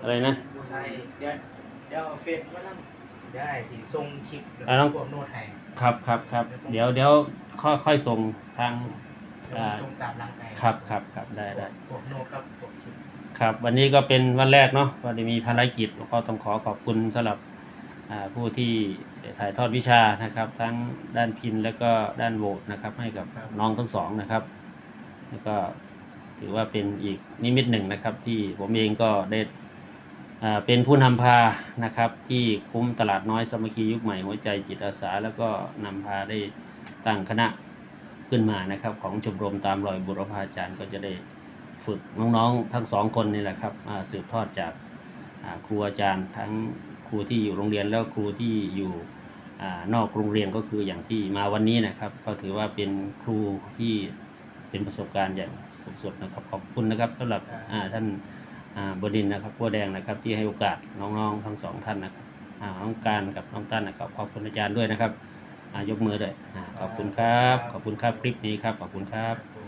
อะไรนะใช่เดี๋ยวเดี๋ยวเอาเฟซมานั่งได้สิส่งคลิปแล้วอ่าน้องพวกโน้ตให้ครับครับครับเดี๋ยวเดี๋ยวค่อยค่อยส่งทางอ่าส่งตามหลังไปครับครับครับได้ได้พวกโน้ตกับพวกคลิปครับ วันนี้ก็เป็นวันแรกเนาะก็ได้มีภารกิจก็ต้องขอขอบคุณสำหรับอ่าผู้ที่ถ่ายทอดวิชานะครับ ทั้งด้านพินแล้วก็ด้านโหวตนะครับ ให้กับน้องทั้งสองนะครับ แล้วก็ถือว่าเป็นอีกนิมิตหนึ่งนะครับ ที่ผมเองก็ได้อ่า เป็นผู้นำพานะครับที่คุ้มตลาดน้อยสามัคคียุคใหม่หัวใจจิตอาสา แล้วก็นำพาได้ตั้งคณะขึ้นมานะครับ ของชมรมตามรอยบุรพาจารย์ก็จะได้ฝึกน้องๆทั้งสองคนนี่แหละครับอ่าสืบทอดจากอ่าครูอาจารย์ทั้งครูที่อยู่โรงเรียนแล้วครูที่อยู่อานอกโรงเรียนก็คืออย่างที่มาวันนี้นะครับ ก็ถือว่าเป็นครูที่เป็นประสบการณ์อย่างสุดๆนะครับขอบคุณนะครับสำหรับอ่าท่านอ่า บดินนะครับพัวแดงนะครับ ที่ให้โอกาสน้องๆทั้งสองท่านนะครับอ่าน้องการกับน้องตั้นนะครับขอบคุณอาจารย์ด้วยนะครับยกมือด้วยขอบคุณครับ ขอบคุณครับคลิปนี้ครับขอบคุณครับ